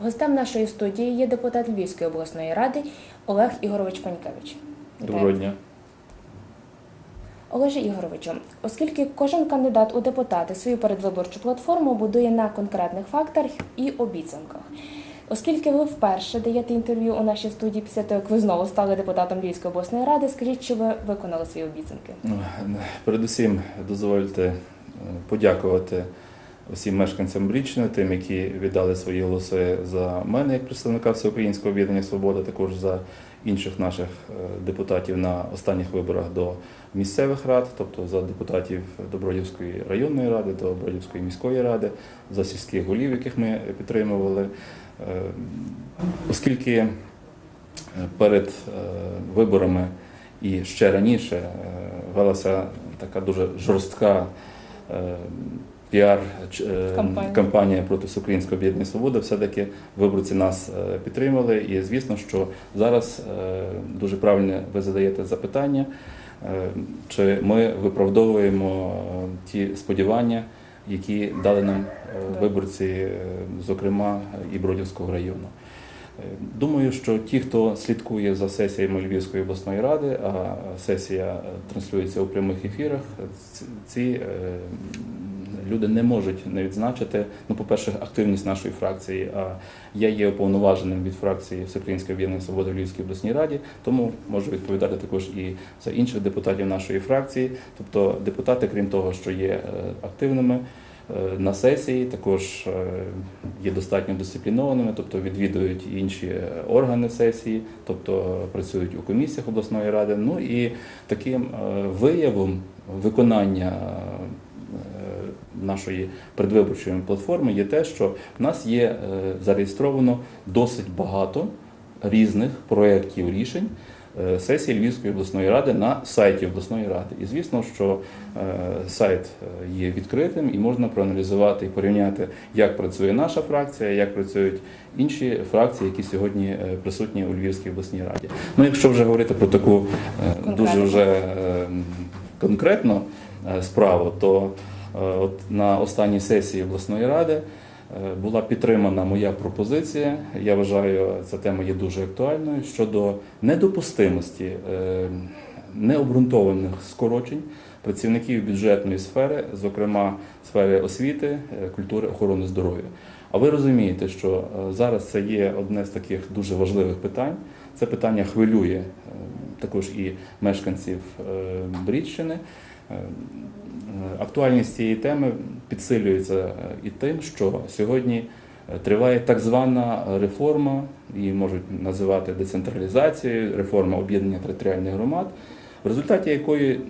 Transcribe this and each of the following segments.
Гостем нашої студії є депутат Львівської обласної ради Олег Ігорович Панькевич. Доброго дня. Олеже Ігоровичу, оскільки кожен кандидат у депутати свою передвиборчу платформу будує на конкретних фактах і обіцянках. Оскільки ви вперше даєте інтерв'ю у нашій студії після того, як ви знову стали депутатом Львівської обласної ради, скажіть, чи ви виконали свої обіцянки? Передусім дозвольте е, подякувати усім мешканцям Брічини, тим, які віддали свої голоси за мене як представника Всеукраїнського об'єднання Свобода, також за інших наших е, депутатів на останніх виборах до місцевих рад, тобто за депутатів Добродівської районної ради, Добродівської міської ради, за сільських голів, яких ми підтримували. Е, Оскільки е, перед е, виборами і ще раніше велася така дуже жорстка е, піар ч- е, Кампанія. кампанія проти Всеукраїнського об'єднання Свобода, все-таки виборці нас підтримали. І звісно, що зараз дуже правильно ви задаєте запитання, чи ми виправдовуємо ті сподівання, які дали нам е, виборці, е, зокрема і Бродівського району. Е, Думаю, що ті, хто слідкує за сесіями Львівської обласної ради, а сесія транслюється у прямих ефірах, ці люди не можуть не відзначити, ну, по-перше, активність нашої фракції. А я є уповноваженим від фракції Всеукраїнське об'єднання Свобода в Львівській обласній раді, тому можу відповідати також і за інших депутатів нашої фракції. Тобто депутати, крім того, що є е, активними. е, На сесії також е, є достатньо дисциплінованими, тобто відвідують інші органи сесії, тобто працюють у комісіях обласної ради. Ну і таким виявом виконання нашої передвиборчої платформи є те, що в нас є е, зареєстровано досить багато різних проєктів рішень е, сесії Львівської обласної ради на сайті обласної ради. І звісно, що е, сайт є відкритим і можна проаналізувати і порівняти, як працює наша фракція, як працюють інші фракції, які сьогодні присутні у Львівській обласній раді. Ну, якщо вже говорити про таку дуже вже конкретно справу, то от на останній сесії обласної ради е, була підтримана моя пропозиція. Я вважаю, ця тема є дуже актуальною щодо недопустимості е, необґрунтованих скорочень працівників бюджетної сфери, зокрема сфери освіти, е, культури, охорони здоров'я. А ви розумієте, що е, зараз це є одне з таких дуже важливих питань. Це питання хвилює е, також і мешканців е, Брідщини. Е, Актуальність цієї теми підсилюється е, і тим, що сьогодні е, триває так звана реформа, її можуть називати децентралізацією, реформа об'єднання територіальних громад, в результаті якої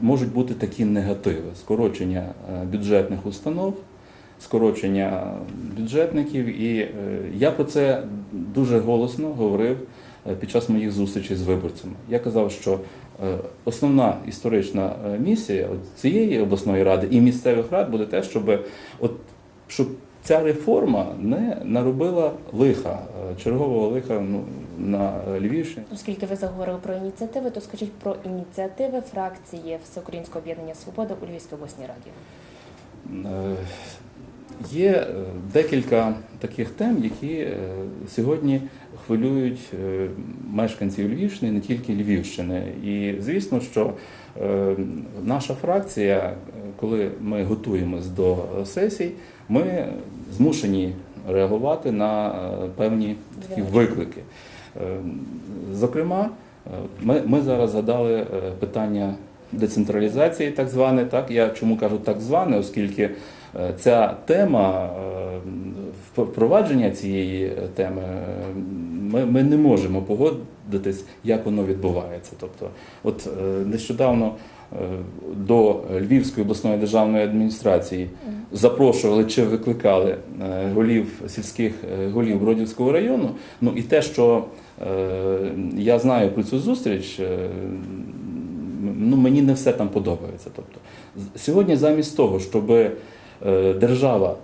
можуть бути такі негативи: скорочення бюджетних установ, скорочення бюджетників. І я про це дуже голосно говорив під час моїх зустрічей з виборцями. Я казав, що основна історична е, місія цієї обласної ради і місцевих рад буде те, щоб от щоб ця реформа не наробила лиха, е, чергового лиха ну, на е, Львівщині. Оскільки ви заговорили про ініціативи, то скажіть про ініціативи фракції Всеукраїнського об'єднання Свобода у Львівській обласній раді. Є е, декілька таких тем, які е, сьогодні хвилюють е, мешканців Львівщини, не тільки Львівщини. І звісно, що наша фракція, коли ми готуємось до сесій, ми змушені реагувати на певні такі виклики. Зокрема, ми, ми зараз згадали питання децентралізації, так зване. Так я чому кажу так зване, оскільки ця тема е, впровадження цієї теми е, ми, ми не можемо погодитись, як воно відбувається. Тобто, от е, нещодавно до Львівської обласної державної адміністрації запрошували чи викликали голів сільських голів Бродівського району. Ну і те, що я знаю про цю зустріч, ну мені не все там подобається. Тобто, сьогодні, замість того, щоб е, держава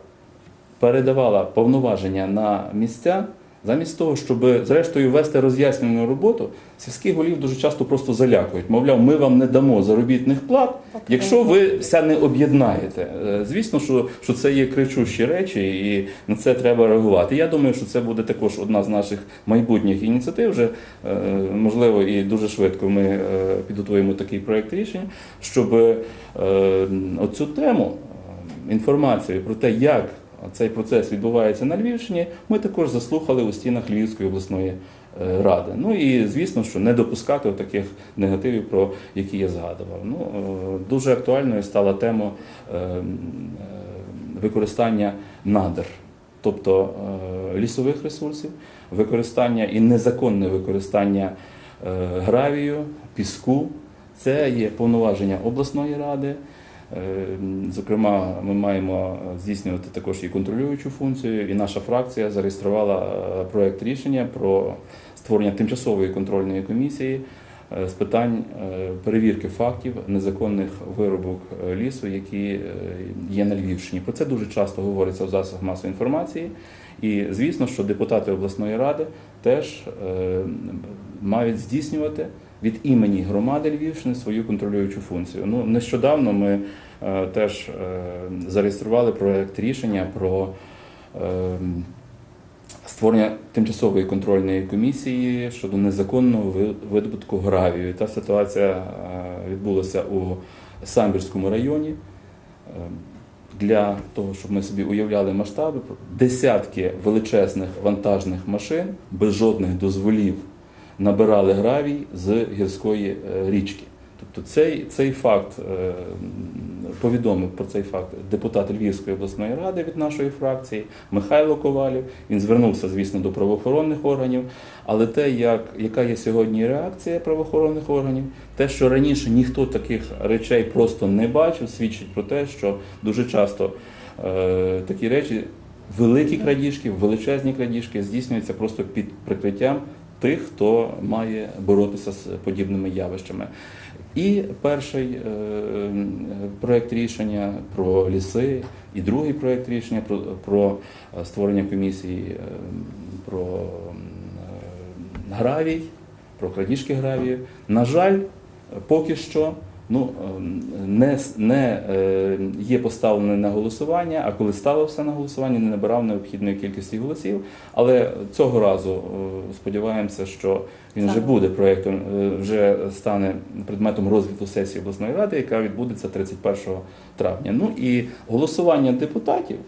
передавала повноваження на місця, Замість того, щоб зрештою вести роз'яснювальну роботу, сільських голів дуже часто просто залякують. Мовляв, ми вам не дамо заробітних плат, якщо ви все не об'єднаєте. Е, Звісно, що, що це є кричущі речі, і на це треба реагувати. Я думаю, що це буде також одна з наших майбутніх ініціатив. Вже е, можливо і дуже швидко ми е, підготуємо такий проект рішення, щоб е, оцю тему е, інформацію про те, як цей процес відбувається на Львівщині, ми також заслухали у стінах Львівської обласної е, ради. Ну і звісно, що не допускати таких негативів, про які я згадував. Ну е, дуже актуальною стала тема е, використання надр. Тобто лісових ресурсів, використання і незаконне використання гравію, піску, це є повноваження обласної ради. Е, Зокрема, ми маємо здійснювати також і контролюючу функцію, і наша фракція зареєструвала е, проект рішення про створення тимчасової контрольної комісії е, з питань е, перевірки фактів незаконних виробок е, лісу, які е, є на Львівщині. Про це дуже часто говориться в засобах масової інформації. І звісно, що депутати обласної ради теж е, мають здійснювати від імені громади Львівщини свою контролюючу функцію. Ну нещодавно ми е, теж е, зареєстрували проект рішення про е, створення тимчасової контрольної комісії щодо незаконного видобутку гравію. Та ситуація е, відбулася у Самбірському районі. Е, Для того, щоб ми собі уявляли масштаби, десятки величезних вантажних машин без жодних дозволів набирали гравій з гірської е, річки. Тобто цей, цей факт е, повідомив про цей факт депутат Львівської обласної ради від нашої фракції Михайло Ковалів. Він звернувся, звісно, до правоохоронних органів. Але те, як, яка є сьогодні реакція правоохоронних органів, те, що раніше ніхто таких речей просто не бачив, свідчить про те, що дуже часто е, такі речі, великі крадіжки, величезні крадіжки здійснюються просто під прикриттям тих, хто має боротися з подібними явищами. І перший е, проект рішення про ліси, і другий проект рішення про, про е, створення комісії е, про гравій, про крадіжки гравію. На жаль, поки що ну, е, не, не е, є поставлене на голосування, а коли ставив все на голосування, не набирав необхідної кількості голосів. Але цього разу е, сподіваємося, що він вже буде проєктом, е, вже стане предметом розгляду сесії обласної ради, яка відбудеться 31 травня. Ну і голосування депутатів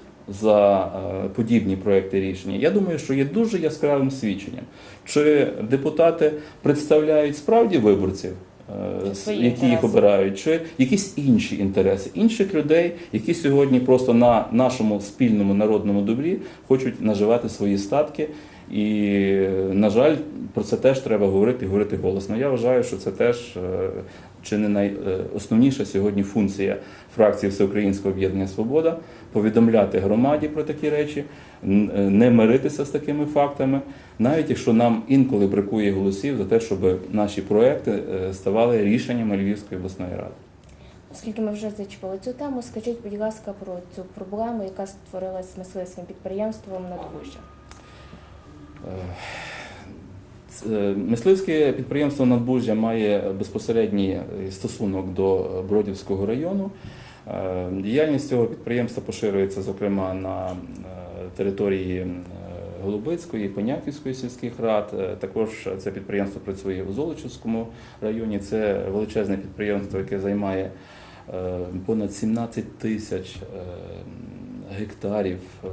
за подібні проекти рішення, я думаю, що є дуже яскравим свідченням. Чи депутати представляють справді виборців, свої які їх обирають, чи якісь інші інтереси інших людей, які сьогодні просто на нашому спільному народному добрі хочуть наживати свої статки. І, е, на жаль, про це теж треба говорити говорити голосно. Я вважаю, що це теж е, чи не найосновніша сьогодні функція фракції Всеукраїнського об'єднання Свобода повідомляти громаді про такі речі, е, не миритися з такими фактами, навіть якщо нам інколи бракує голосів за те, щоб наші проекти е, ставали рішеннями Львівської обласної ради. Оскільки ми вже зачепили цю тему, скажіть, будь ласка, про цю проблему, яка створилась з мисливським підприємством Надгужжя. Е, Мисливське підприємство Надбужжя має безпосередній стосунок до Бродівського району. Е, Діяльність цього підприємства поширюється, зокрема, на е, території е, Голубицької, Понятівської сільських рад. Е, Також це підприємство працює у Золочівському районі. Це величезне підприємство, яке займає е, понад 17 тисяч е, гектарів е,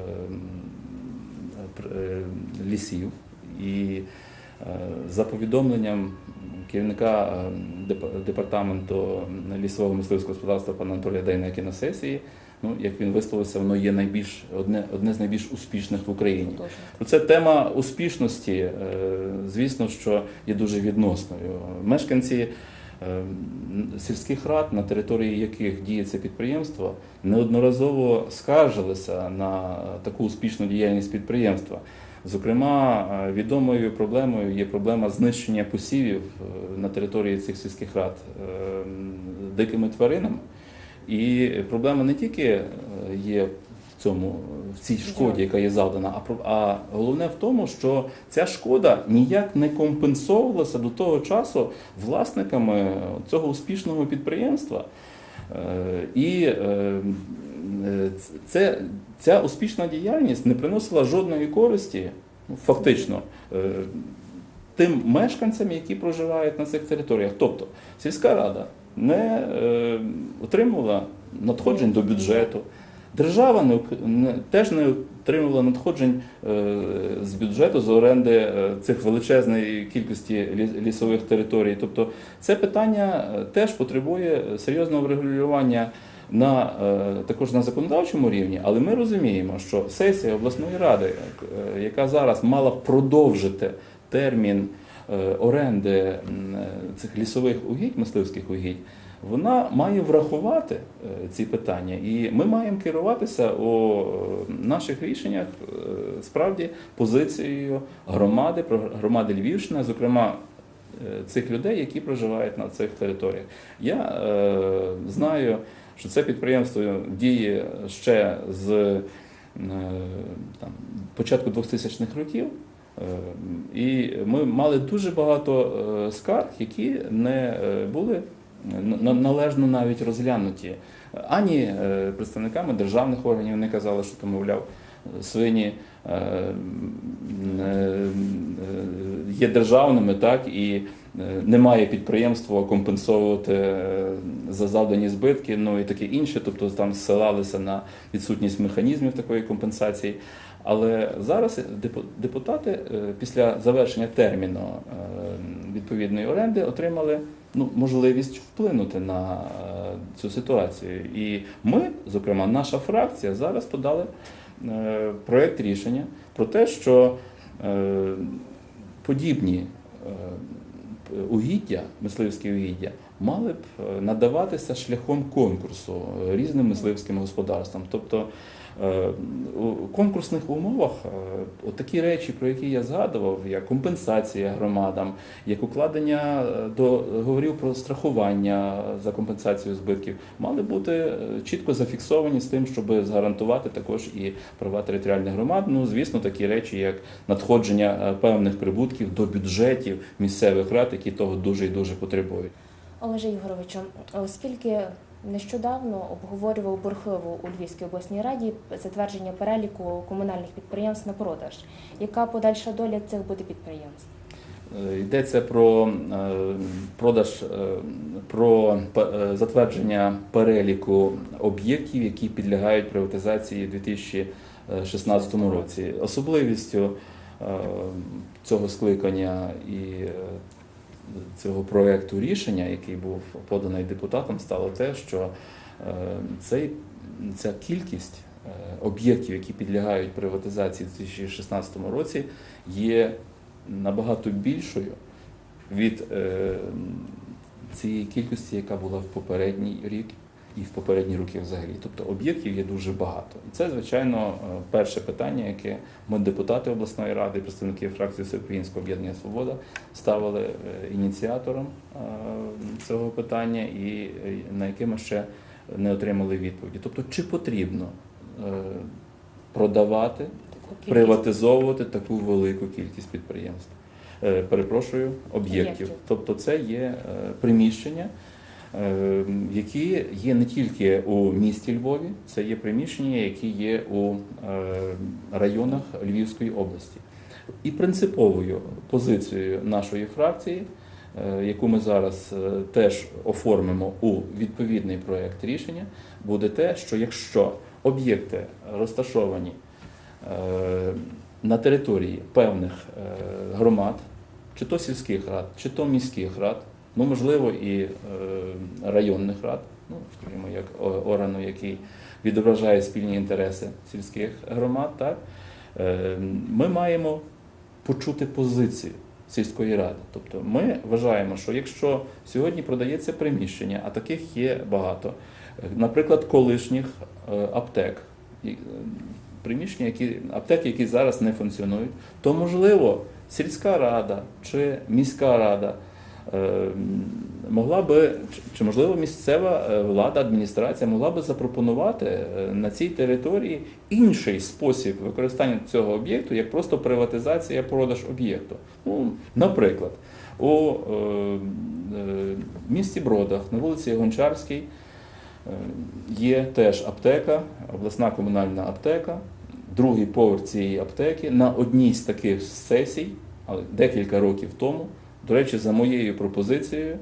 е, лісів. І е, за повідомленням керівника е, департаменту лісового мисливського господарства пана Анатолія Дейнеки на сесії, ну як він висловився, воно є найбільш одне, одне з найбільш успішних в Україні. Ну, Це тема успішності, е, звісно, що є дуже відносною. Мешканці е, сільських рад, на території яких діє це підприємство, неодноразово скаржилися на таку успішну діяльність підприємства. Зокрема, е, відомою проблемою є проблема знищення посівів е, на території цих сільських рад е, дикими тваринами. І проблема не тільки є в цьому в цій шкоді, яка є завдана. А а головне в тому, що ця шкода ніяк не компенсовувалася до того часу власниками цього успішного підприємства. І це, ця успішна діяльність не приносила жодної користі, ну, фактично, е, тим мешканцям, які проживають на цих територіях. Тобто сільська рада не е, отримувала надходжень до бюджету. Держава не, не- теж не отримувала надходжень е, з бюджету з оренди е, цих величезної кількості лі- лісових територій. Тобто це питання е, теж потребує серйозного врегулювання на е, також на законодавчому рівні, але ми розуміємо, що сесія обласної ради, е, яка зараз мала продовжити термін е, оренди цих лісових угідь, мисливських угідь, вона має врахувати ці питання, і ми маємо керуватися у наших рішеннях справді позицією громади, громади Львівщини, зокрема цих людей, які проживають на цих територіях. Я е, знаю, що це підприємство діє ще з е, там, початку 2000-х років. Е, І ми мали дуже багато е, скарг, які не е, були на- належно навіть розглянуті. Ані е, представниками державних органів вони казали, що то, мовляв, свині е, е, є державними, так і е, немає підприємства компенсовувати е, за завдані збитки, ну і таке інше. Тобто там ссилалися на відсутність механізмів такої компенсації. Але зараз депутати е, після завершення терміну е, відповідної оренди отримали ну, можливість вплинути на е, цю ситуацію. І ми, зокрема, наша фракція, зараз подали е, проєкт рішення про те, що е, подібні е, угіддя, мисливські угіддя, мали б е, надаватися шляхом конкурсу е, різним мисливським господарствам. Тобто е, у конкурсних умовах е, такі речі, про які я згадував, як компенсація громадам, як укладення е, договорів про страхування за компенсацію збитків, мали бути е, чітко зафіксовані з тим, щоб згарантувати також і права територіальних громад. Ну, звісно, такі речі, як надходження е, певних прибутків до бюджетів місцевих рад, які того дуже і дуже потребують. Олеже Ігоровичу, оскільки нещодавно обговорював бурхливо у Львівській обласній раді затвердження переліку комунальних підприємств на продаж, яка подальша доля цих буде підприємств? Е, Йдеться про е, продаж, е, про затвердження переліку об'єктів, які підлягають приватизації у 2016 році. Особливістю цього скликання і цього проєкту рішення, який був поданий депутатам, стало те, що е, цей, ця кількість е, об'єктів, які підлягають приватизації у 2016 році, є набагато більшою від е, цієї кількості, яка була в попередній рік і в попередні роки взагалі. Тобто об'єктів є дуже багато. І це, звичайно, е, перше питання, яке ми, депутати обласної ради, представники фракції Всеукраїнського об'єднання Свобода, ставили е, ініціатором е, цього питання, і на яке ми ще не отримали відповіді. Тобто, чи потрібно продавати приватизовувати таку велику кількість підприємств. Перепрошую, об'єктів. Тобто це є приміщення, які є не тільки у місті Львові, це є приміщення, які є у е, районах Львівської області. І принциповою позицією нашої фракції, е, яку ми зараз е, теж оформимо у відповідний проект рішення, буде те, що якщо об'єкти розташовані е, на території певних е, громад, чи то сільських рад, чи то міських рад, ну можливо і е, районних рад, ну скажімо, як органу, який відображає спільні інтереси сільських громад, так е, ми маємо почути позицію сільської ради. Тобто ми вважаємо, що якщо сьогодні продається приміщення, а таких є багато, наприклад, колишніх е, аптек, приміщення, які аптеки, які зараз не функціонують, то можливо сільська рада чи міська рада могла би, чи- можливо місцева е, влада, адміністрація могла би запропонувати е, на цій території інший спосіб використання цього об'єкту, як просто приватизація, продаж об'єкту. Ну, наприклад, у е, місті Бродах на вулиці Гончарській є теж аптека, обласна комунальна аптека. Другий поверх цієї аптеки на одній з таких сесій, але декілька років тому, до речі, за моєю пропозицією,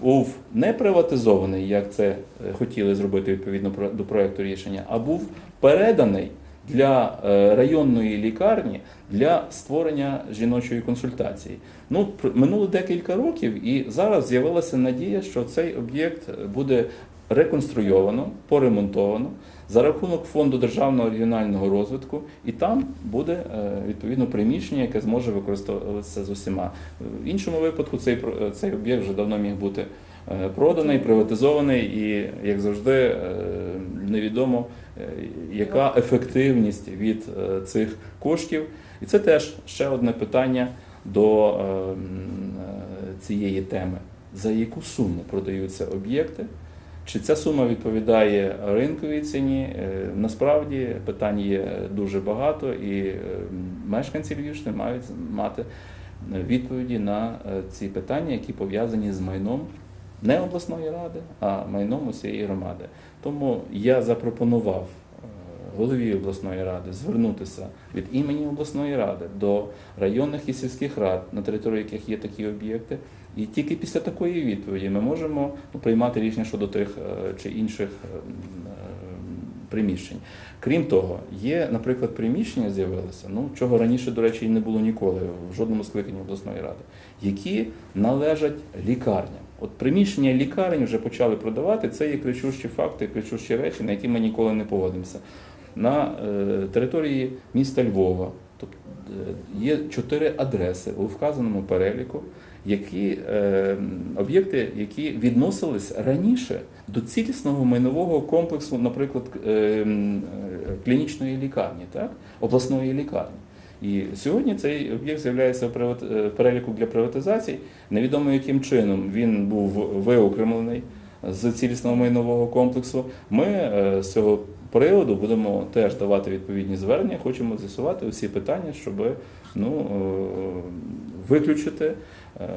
був не приватизований, як це е, хотіли зробити відповідно до проекту рішення, а був переданий для е, районної лікарні для створення жіночої консультації. Ну, минуло декілька років, і зараз з'явилася надія, що цей об'єкт буде реконструйовано, поремонтовано за рахунок фонду державного регіонального розвитку, і там буде е, відповідно приміщення, яке зможе використовуватися з усіма. В іншому випадку цей е, цей об'єкт вже давно міг бути е, проданий, приватизований, і як завжди невідомо, яка ефективність від цих коштів. І це теж ще одне питання до цієї теми. За яку суму продаються об'єкти? Чи ця сума відповідає ринковій ціні? Е, Насправді питань є дуже багато, і е, мешканці Львівщини мають мати відповіді на е, ці питання, які пов'язані з майном не обласної ради, а майном усієї громади. Тому я запропонував голові обласної ради звернутися від імені обласної ради до районних і сільських рад, на території яких є такі об'єкти. І тільки після такої відповіді ми можемо ну, приймати рішення щодо тих е, чи інших е, м, е, приміщень. Крім того, є, наприклад, приміщення з'явилися, ну чого раніше, до речі, і не було ніколи в жодному скликанні обласної ради, які належать лікарням. От приміщення лікарень вже почали продавати. Це є кричущі факти, кричущі речі, на які ми ніколи не погодимося. На е, території міста Львова тобто, є чотири адреси у вказаному переліку, які е, об'єкти, які відносились раніше до цілісного майнового комплексу, наприклад, е, е, клінічної лікарні, так? обласної лікарні. І сьогодні цей об'єкт з'являється в е, переліку для приватизації. Невідомо яким чином він був виокремлений з цілісного майнового комплексу. Ми е, з цього приводу будемо теж давати відповідні звернення. Хочемо з'ясувати усі питання, щоб ну, е, виключити е,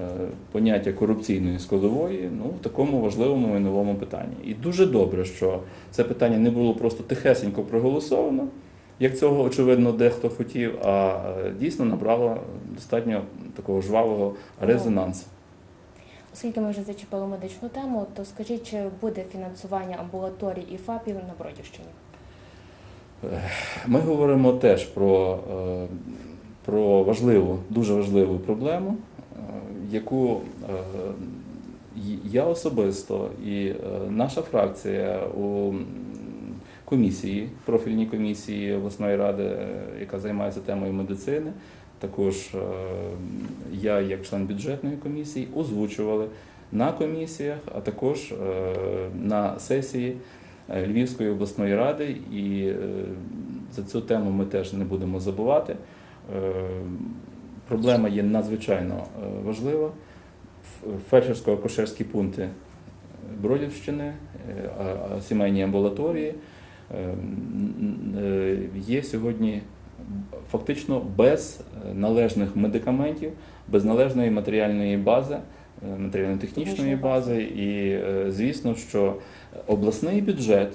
поняття корупційної складової ну, в такому важливому майновому питанні. І дуже добре, що це питання не було просто тихесенько проголосовано, як цього очевидно дехто хотів, а дійсно набрало достатньо такого жвавого резонансу. Оскільки ми вже зачепили медичну тему, то скажіть, чи буде фінансування амбулаторій і ФАПів на Бродівщині? Ми говоримо теж про, е, про важливу, дуже важливу проблему, е, яку е, я особисто і наша фракція у комісії, профільній комісії обласної ради, яка займається темою медицини, також е, я, як член бюджетної комісії, озвучували на комісіях, а також е, на сесії е, Львівської обласної ради, і за цю тему ми теж не будемо забувати. Проблема є надзвичайно важлива. Фельдшерсько-акушерські пункти Бродівщини, сімейні амбулаторії є сьогодні фактично без е, належних медикаментів, без належної матеріальної бази, е, матеріально-технічної бази. І е, звісно, що обласний бюджет,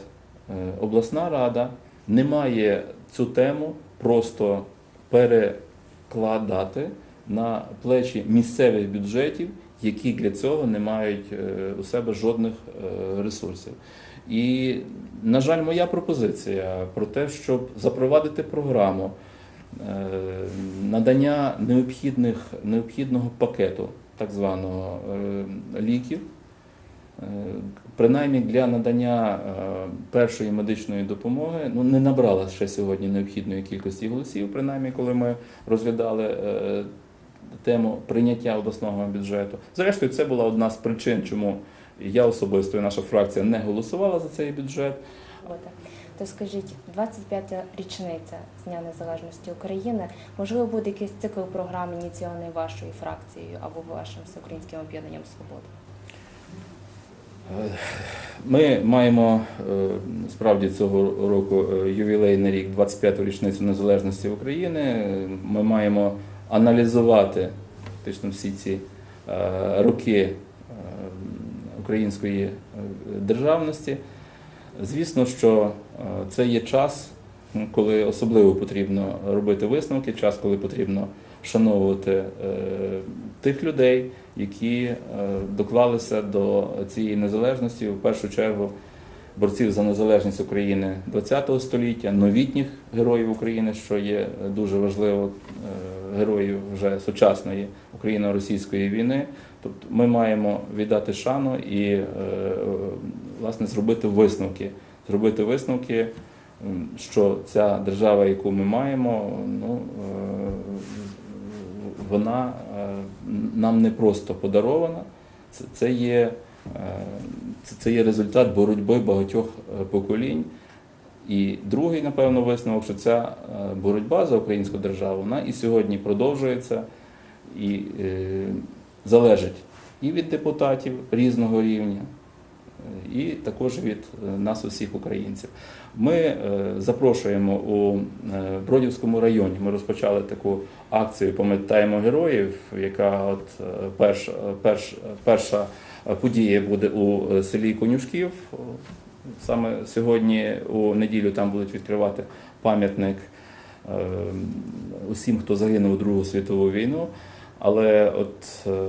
обласна рада не має цю тему просто перекладати на плечі місцевих бюджетів, які для цього не мають у себе жодних ресурсів. І, на жаль, моя пропозиція про те, щоб запровадити програму надання необхідних, необхідного пакету так званого е, ліків, е, принаймні для надання е, першої медичної допомоги, ну не набрала ще сьогодні необхідної кількості голосів, принаймні, коли ми розглядали е, тему прийняття обласного бюджету. Зрештою, це була одна з причин, чому я особисто і наша фракція не голосувала за цей бюджет. То скажіть, 25-та річниця з Дня Незалежності України, можливо, буде якийсь цикл програм ініційований вашою фракцією або вашим всеукраїнським об'єднанням Свобода? Ми маємо е, справді цього року е, ювілейний рік, 25-ту річницю незалежності України. Ми маємо аналізувати фактично всі ці е, роки е, української е, державності. Звісно, що е, це є час, коли особливо потрібно робити висновки, час, коли потрібно вшановувати е, тих людей, які е, доклалися до цієї незалежності, в першу чергу борців за незалежність України ХХ століття, новітніх героїв України, що є дуже важливо, героїв вже сучасної україно-російської війни. Тобто ми маємо віддати шану і власне зробити висновки. Зробити висновки, що ця держава, яку ми маємо, ну е, вона е, нам не просто подарована, це, це є. е, Це, є результат боротьби багатьох поколінь. І другий, напевно, висновок, що ця боротьба за українську державу вона і сьогодні продовжується і залежить і від депутатів різного рівня, і також від е, нас, усіх українців. Ми е, запрошуємо у е, Бродівському районі. Ми розпочали таку акцію Пам'ятаємо героїв, яка от перш, перш, перша подія буде у селі Конюшків. Саме сьогодні у неділю там будуть відкривати пам'ятник усім, хто загинув у Другу світову війну. Але от е,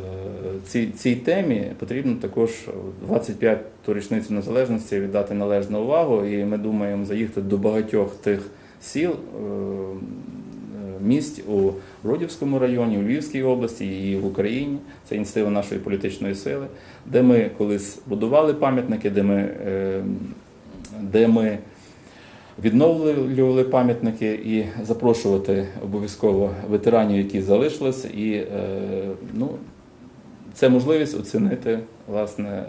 цій, цій темі потрібно також 25-ту річницю незалежності віддати належну увагу, і ми думаємо заїхати до багатьох тих сіл, е, місць у Бродівському районі, у Львівській області і в Україні. Це ініціатива нашої політичної сили, де ми колись будували пам'ятники, де ми, е, де ми відновлювали пам'ятники і запрошувати обов'язково ветеранів, які залишились, і е, ну, це можливість оцінити, власне, е,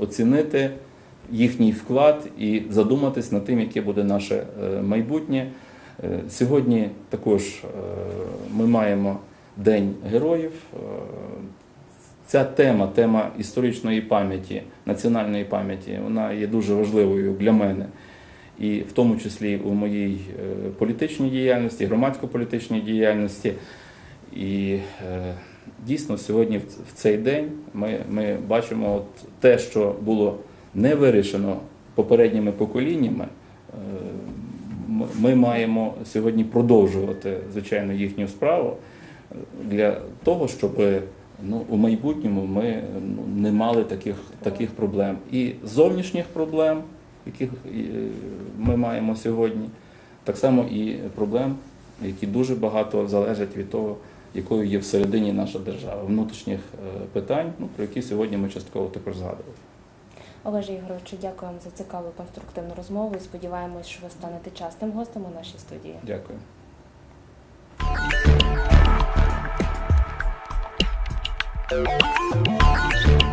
оцінити їхній вклад і задуматись над тим, яке буде наше е, майбутнє. Сьогодні також ми маємо День героїв. Ця тема, тема історичної пам'яті, національної пам'яті, вона є дуже важливою для мене. І в тому числі у моїй е, політичній діяльності, громадсько-політичній діяльності. І е, дійсно сьогодні в цей день ми, ми бачимо от те, що було не вирішено попередніми поколіннями. е, Ми маємо сьогодні продовжувати звичайно їхню справу для того, щоб ну, у майбутньому ми ну, не мали таких, таких проблем і зовнішніх проблем, яких е, ми маємо сьогодні, так само і проблем, які дуже багато залежать від того, якою є всередині наша держава, внутрішніх е, питань, ну, про які сьогодні ми частково також згадували. Олеже Ігоровичу, дякуємо за цікаву конструктивну розмову і сподіваємось, що ви станете частим гостем у нашій студії. Дякую. Thank